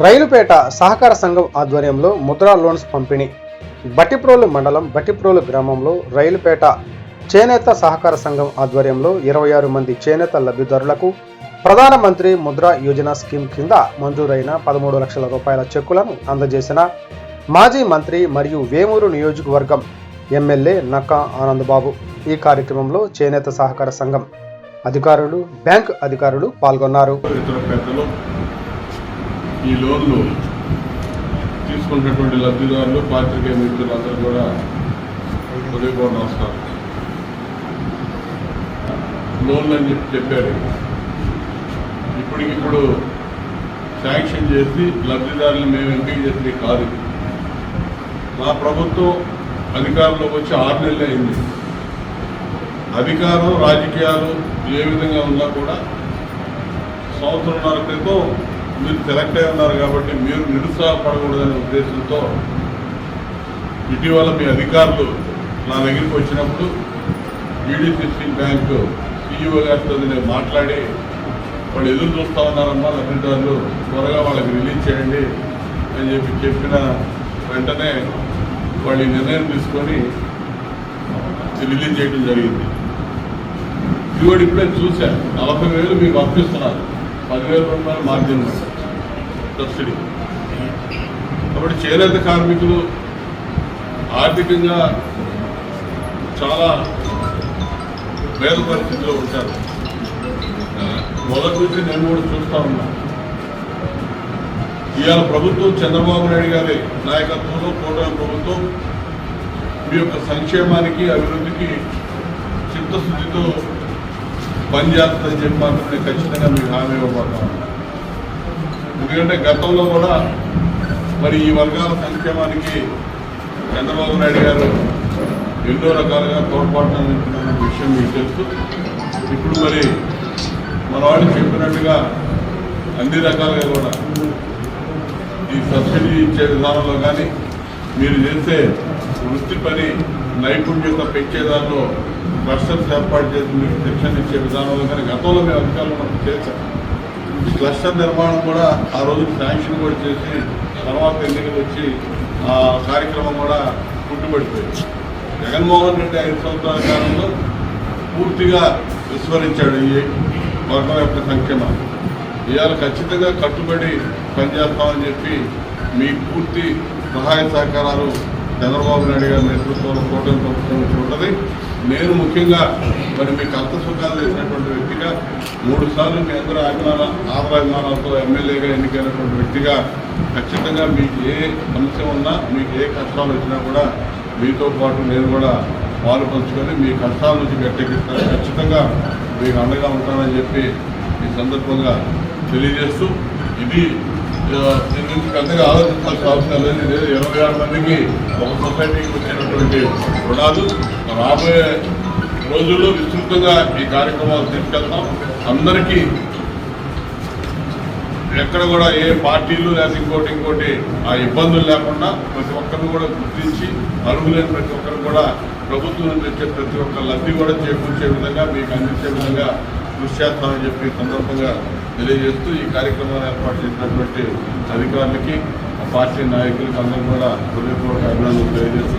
రైలుపేట సహకార సంఘం ఆధ్వర్యంలో ముద్రా లోన్స్ పంపిణీ. బట్టిప్రోలు మండలం బట్టిప్రోలు గ్రామంలో రైలుపేట చేనేత సహకార సంఘం ఆధ్వర్యంలో ఇరవై ఆరు మంది చేనేత లబ్ధిదారులకు ప్రధానమంత్రి ముద్రా యోజన స్కీమ్ కింద మంజూరైన పదమూడు లక్షల రూపాయల చెక్కులను అందజేసిన మాజీ మంత్రి మరియు వేమూరు నియోజకవర్గం ఎమ్మెల్యే నక్కా ఆనందబాబు ఈ కార్యక్రమంలో చేనేత సహకార సంఘం అధికారులు బ్యాంక్ అధికారులు పాల్గొన్నారు. ఈ లోన్లు తీసుకున్నటువంటి లబ్ధిదారులు పాత్రికేయ మిత్రులందరూ కూడా ఉదయపూర్ణ నమస్కారం. లోన్లు అని చెప్పి చెప్పారు. ఇప్పటికిప్పుడు శాంక్షన్ చేసి లబ్ధిదారులు మేము ఎంపిక చేసినవి కాదు. మా ప్రభుత్వం అధికారంలోకి వచ్చి ఆరు నెలలు అయింది. అధికారం రాజకీయాలు ఏ విధంగా ఉన్నా కూడా సంవత్సరంన్నర క్రితం మీరు సెలెక్ట్ అయి ఉన్నారు కాబట్టి మీరు నిరుత్సాహపడకూడదనే ఉద్దేశంతో ఇటీవల మీ అధికారులు నా దగ్గరికి వచ్చినప్పుడు ఈడీసీసీ బ్యాంకు సీఈఓ గారితో నేను మాట్లాడి వాళ్ళు ఎదురు చూస్తూ ఉన్నారమ్మా లబ్ధిదారులు త్వరగా వాళ్ళకి రిలీజ్ చేయండి అని చెప్పి చెప్పిన వెంటనే వాళ్ళు ఈ నిర్ణయం తీసుకొని రిలీజ్ చేయడం జరిగింది. ఇదిగోడు ఇప్పుడే చూశాను. నలభై వేలు మీకు పంపిస్తున్నారు. పదివేల రూపాయలు మార్జిన్ సబ్సిడీ. కాబట్టి చేనేత కార్మికులు ఆర్థికంగా చాలా పేద పరిస్థితిలో ఉంటారు. మొదటి నుంచి నేను కూడా చూస్తా ఉన్నా. ఇవాళ ప్రభుత్వం చంద్రబాబు నాయుడు గారి నాయకత్వంలో కూటమి ప్రభుత్వం మీ యొక్క సంక్షేమానికి అభివృద్ధికి చిత్తశుద్ధితో పనిచేస్తుందని చెప్పి మాత్రం నేను ఖచ్చితంగా మీకు హామీ ఇవ్వబోతాను ఎందుకంటే గతంలో కూడా మరి ఈ వర్గాల సంక్షేమానికి చంద్రబాబు నాయుడు గారు ఎన్నో రకాలుగా తోడ్పాటు అందించిన విషయం మీకు తెలుసు. ఇప్పుడు మరి మన వాళ్ళు చెప్పినట్టుగా అన్ని రకాలుగా కూడా ఈ సబ్సిడీ ఇచ్చే విధానంలో కానీ మీరు చేసే వృత్తి పని నైపుణ్యత పెంచేదానిలో క్లస్టర్స్ ఏర్పాటు చేసి మీకు శిక్షణ ఇచ్చే విధానంలో కానీ గతంలో మేము అధికారులు మనం చేశాం ఈ క్లస్టర్ నిర్మాణం కూడా ఆ రోజు శాంక్షన్ కూడా చేసి తర్వాత ఎన్నికలు వచ్చి ఆ కార్యక్రమం కూడా పుట్టుబడిపోయింది జగన్మోహన్ రెడ్డి ఐదు సంవత్సరాల కాలంలో పూర్తిగా విస్మరించాడు ఈ వర్గం యొక్క సంక్షేమాన్ని. ఇవాళ ఖచ్చితంగా కట్టుబడి పనిచేస్తామని చెప్పి మీ పూర్తి సహాయ సహకారాలు చంద్రబాబు నాయుడు గారి నేతృత్వంలో కూటమి ప్రభుత్వం ఉంటుంది. నేను ముఖ్యంగా మరి మీకు అంత సుఖాలు చేసినటువంటి వ్యక్తిగా మూడు సార్లు మీ అందరూ అభిమాన ఆదరాభిమానాలతో ఎమ్మెల్యేగా ఎన్నికైనటువంటి వ్యక్తిగా ఖచ్చితంగా మీకు ఏ సమస్య ఉన్నా మీకు ఏ కష్టాలు వచ్చినా కూడా మీతో పాటు నేను కూడా పాలు పంచుకొని మీ కష్టాల నుంచి గట్టెక్కిస్తాను. ఖచ్చితంగా మీకు అండగా ఉంటానని చెప్పి ఈ సందర్భంగా తెలియజేస్తూ ఇది దీని గురించి పెద్దగా ఆలోచించాల్సిన అవసరం లేదు లేదు ఇరవై ఆరు మందికి ఒక సొసైటీకి వచ్చినటువంటి రుణాలు రాబోయే రోజుల్లో విస్తృతంగా ఈ కార్యక్రమాలు తీసుకెళ్తాం. అందరికీ ఎక్కడ కూడా ఏ పార్టీలు లేకపోతే ఇంకోటి ఇంకోటి ఆ ఇబ్బందులు లేకుండా ప్రతి ఒక్కరిని కూడా గుర్తించి అర్హులైన ప్రతి ఒక్కరు కూడా ప్రభుత్వం నుంచి వచ్చే ప్రతి ఒక్క లబ్ధి కూడా చేకూర్చే విధంగా మీకు అందించే విధంగా కృషి చేస్తామని చెప్పి సందర్భంగా తెలియజేస్తూ ఈ కార్యక్రమాన్ని ఏర్పాటు చేసినటువంటి అధికారులకి ఆ పార్టీ నాయకులకి అందరూ కూడా హృదయపూర్వక అభినందనలు తెలియజేస్తూ